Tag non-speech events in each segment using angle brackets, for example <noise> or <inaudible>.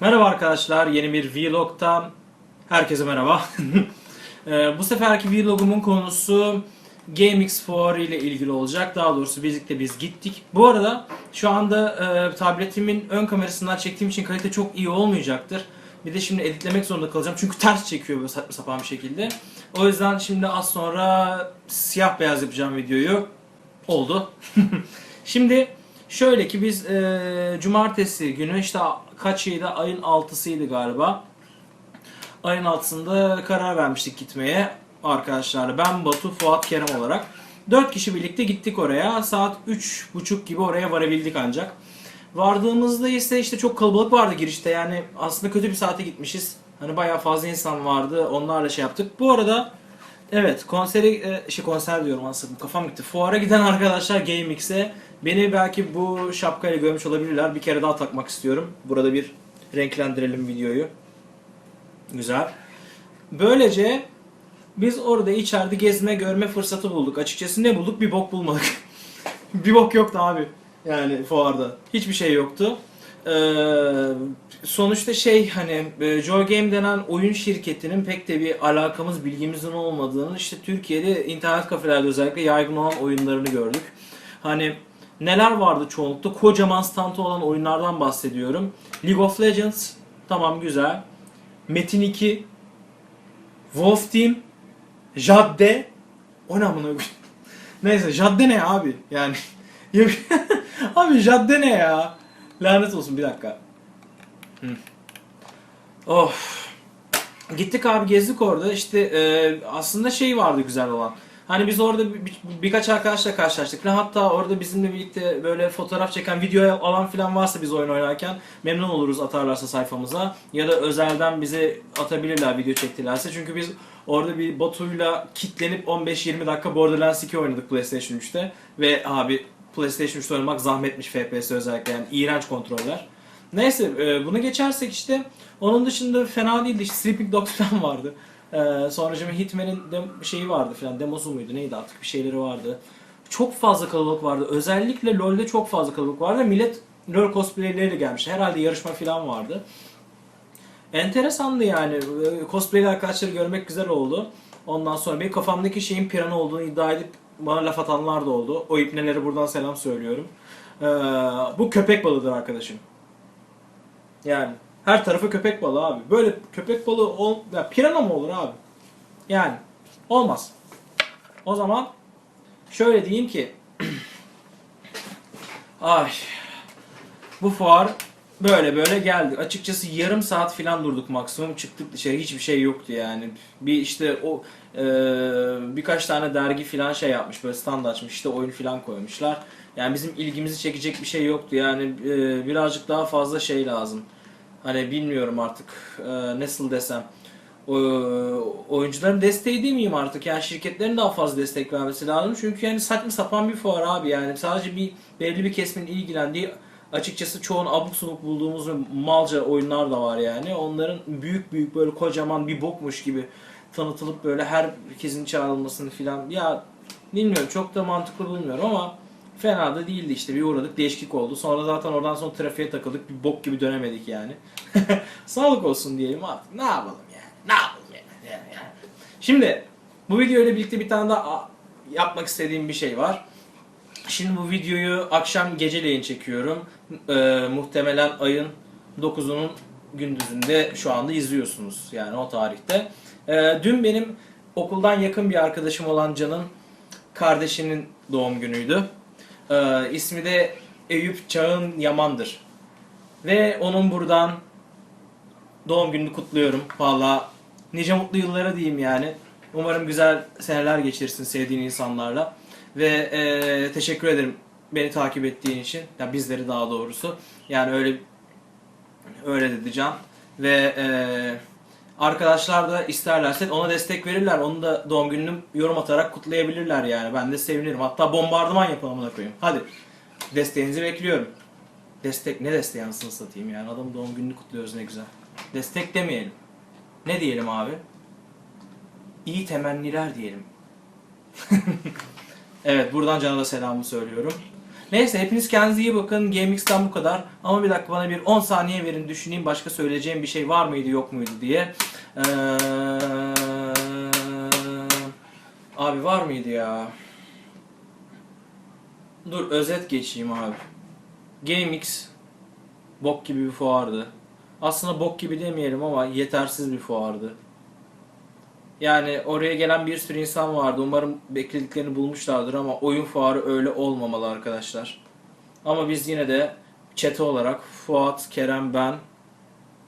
Merhaba arkadaşlar, yeni bir vlogtan herkese merhaba. <laughs> Ee, bu seferki vlogumun konusu GameX Fuarı ile ilgili olacak. Daha doğrusu birlikte biz gittik. Bu arada şu anda e, tabletimin ön kamerasından çektiğim için kalite çok iyi olmayacaktır. Bir de şimdi editlemek zorunda kalacağım çünkü ters çekiyor böyle saçma sapan bir şekilde. O yüzden şimdi az sonra siyah beyaz yapacağım videoyu. Oldu. <laughs> şimdi şöyle ki biz e, cumartesi günü işte kaçıydı ayın 6'sıydı galiba. Ayın 6'sında karar vermiştik gitmeye arkadaşlarla. Ben Batu, Fuat, Kerem olarak. 4 kişi birlikte gittik oraya. Saat 3.30 gibi oraya varabildik ancak. Vardığımızda ise işte çok kalabalık vardı girişte yani aslında kötü bir saate gitmişiz. Hani bayağı fazla insan vardı onlarla şey yaptık. Bu arada evet konseri, e, şey konser diyorum aslında kafam gitti. Fuara giden arkadaşlar GameX'e beni belki bu şapkayla görmüş olabilirler. Bir kere daha takmak istiyorum. Burada bir renklendirelim videoyu. Güzel. Böylece biz orada içeride gezme görme fırsatı bulduk. Açıkçası ne bulduk? Bir bok bulmadık. <laughs> bir bok yoktu abi. Yani fuarda. Hiçbir şey yoktu. Ee, sonuçta şey hani e, Joy Game denen oyun şirketinin pek de bir alakamız bilgimizin olmadığını işte Türkiye'de internet kafelerde özellikle yaygın olan oyunlarını gördük. Hani neler vardı çoğunlukla? Kocaman standı olan oyunlardan bahsediyorum. League of Legends tamam güzel. Metin 2 Wolf Team Jadde o ne amına? Neyse Jadde ne abi? Yani <laughs> abi Jadde ne ya? Lanet olsun bir dakika. Hı. Of. Gittik abi gezdik orada işte e, aslında şey vardı güzel olan. Hani biz orada bir- bir- birkaç arkadaşla karşılaştık. Ve hatta orada bizimle birlikte böyle fotoğraf çeken, video alan falan varsa biz oyun oynarken memnun oluruz atarlarsa sayfamıza. Ya da özelden bize atabilirler video çektilerse. Çünkü biz orada bir Batu'yla kitlenip 15-20 dakika Borderlands 2 oynadık PlayStation 3'te. Ve abi PlayStation 3'te oynamak zahmetmiş FPS özellikle yani iğrenç kontroller. Neyse e, bunu geçersek işte onun dışında fena değildi. İşte Sleeping Dogs <laughs> falan vardı. Ee, sonra şimdi Hitman'in de şeyi vardı falan demosu muydu neydi artık bir şeyleri vardı. Çok fazla kalabalık vardı. Özellikle LoL'de çok fazla kalabalık vardı. Millet LoL cosplayleriyle gelmiş. Herhalde yarışma falan vardı. Enteresandı yani. Ee, Cosplayli arkadaşları görmek güzel oldu. Ondan sonra benim kafamdaki şeyin pirana olduğunu iddia edip bana laf atanlar da oldu. O ipnelere buradan selam söylüyorum. Ee, bu köpek balığıdır arkadaşım. Yani her tarafı köpek balığı abi. Böyle köpek balığı ol, ya pirana mı olur abi? Yani olmaz. O zaman şöyle diyeyim ki <clears throat> ay bu fuar böyle böyle geldi. Açıkçası yarım saat falan durduk maksimum. Çıktık dışarı hiçbir şey yoktu yani. Bir işte o e, birkaç tane dergi falan şey yapmış böyle stand açmış işte oyun falan koymuşlar. Yani bizim ilgimizi çekecek bir şey yoktu yani e, birazcık daha fazla şey lazım. Hani bilmiyorum artık e, nasıl desem. O, oyuncuların desteği değil miyim artık? Yani şirketlerin daha fazla destek vermesi lazım. Çünkü yani saçma sapan bir fuar abi yani. Sadece bir belli bir kesimin ilgilendiği açıkçası çoğunu abuk subuk bulduğumuz malca oyunlar da var yani. Onların büyük büyük böyle kocaman bir bokmuş gibi tanıtılıp böyle herkesin çağrılmasını filan ya bilmiyorum çok da mantıklı bulmuyorum ama fena da değildi işte bir uğradık değişiklik oldu. Sonra zaten oradan sonra trafiğe takıldık bir bok gibi dönemedik yani. <laughs> Sağlık olsun diyelim artık ne yapalım yani ne yapalım yani. yani. Şimdi bu video ile birlikte bir tane daha yapmak istediğim bir şey var. Şimdi bu videoyu akşam geceleyin çekiyorum. Ee, muhtemelen ayın 9'unun gündüzünde şu anda izliyorsunuz yani o tarihte. Ee, dün benim okuldan yakın bir arkadaşım olan Can'ın kardeşinin doğum günüydü. Ee, ismi de Eyüp Çağın Yaman'dır. Ve onun buradan doğum gününü kutluyorum. Valla nice mutlu yıllara diyeyim yani. Umarım güzel seneler geçirsin sevdiğin insanlarla. Ve e, teşekkür ederim beni takip ettiğin için. Ya bizleri daha doğrusu. Yani öyle öyle dedi Can. Ve e, arkadaşlar da isterlerse ona destek verirler. Onu da doğum gününü yorum atarak kutlayabilirler yani. Ben de sevinirim. Hatta bombardıman yapalım ona koyayım. Hadi. Desteğinizi bekliyorum. Destek ne desteği anasını satayım yani. Adamın doğum gününü kutluyoruz ne güzel. Destek demeyelim. Ne diyelim abi? İyi temenniler diyelim. <laughs> evet buradan Can'a da selamımı söylüyorum. Neyse hepiniz kendinize iyi bakın. GameX'ten bu kadar. Ama bir dakika bana bir 10 saniye verin düşüneyim başka söyleyeceğim bir şey var mıydı yok muydu diye. Ee, abi var mıydı ya? Dur özet geçeyim abi. GameX bok gibi bir fuardı. Aslında bok gibi demeyelim ama yetersiz bir fuardı. Yani oraya gelen bir sürü insan vardı. Umarım beklediklerini bulmuşlardır ama oyun fuarı öyle olmamalı arkadaşlar. Ama biz yine de çete olarak Fuat, Kerem, ben,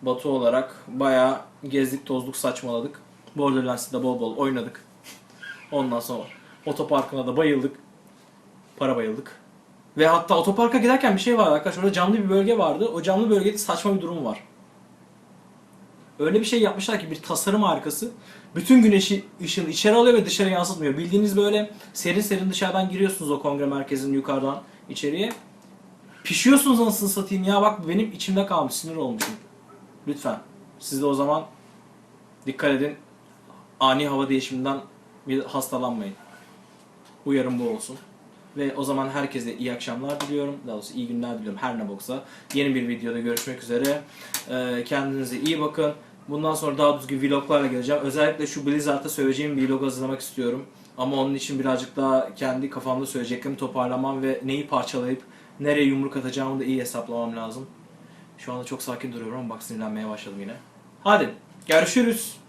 Batu olarak bayağı gezdik, tozduk, saçmaladık. Borderlands'ı da bol bol oynadık. <laughs> Ondan sonra otoparkına da bayıldık. Para bayıldık. Ve hatta otoparka giderken bir şey vardı arkadaşlar. Orada camlı bir bölge vardı. O camlı bölgede saçma bir durum var. Öyle bir şey yapmışlar ki bir tasarım harikası. Bütün güneşi ışığını içeri alıyor ve dışarı yansıtmıyor. Bildiğiniz böyle serin serin dışarıdan giriyorsunuz o kongre merkezinin yukarıdan içeriye. Pişiyorsunuz anasını satayım ya bak benim içimde kalmış sinir olmuşum. Lütfen. Siz de o zaman dikkat edin. Ani hava değişiminden bir hastalanmayın. Uyarım bu olsun. Ve o zaman herkese iyi akşamlar diliyorum. Daha doğrusu iyi günler diliyorum her ne boksa. Yeni bir videoda görüşmek üzere. Ee, kendinize iyi bakın. Bundan sonra daha düzgün vloglarla geleceğim. Özellikle şu Blizzard'da söyleyeceğim vlog hazırlamak istiyorum. Ama onun için birazcık daha kendi kafamda söyleyeceklerimi toparlamam ve neyi parçalayıp nereye yumruk atacağımı da iyi hesaplamam lazım. Şu anda çok sakin duruyorum ama bak sinirlenmeye başladım yine. Hadi görüşürüz.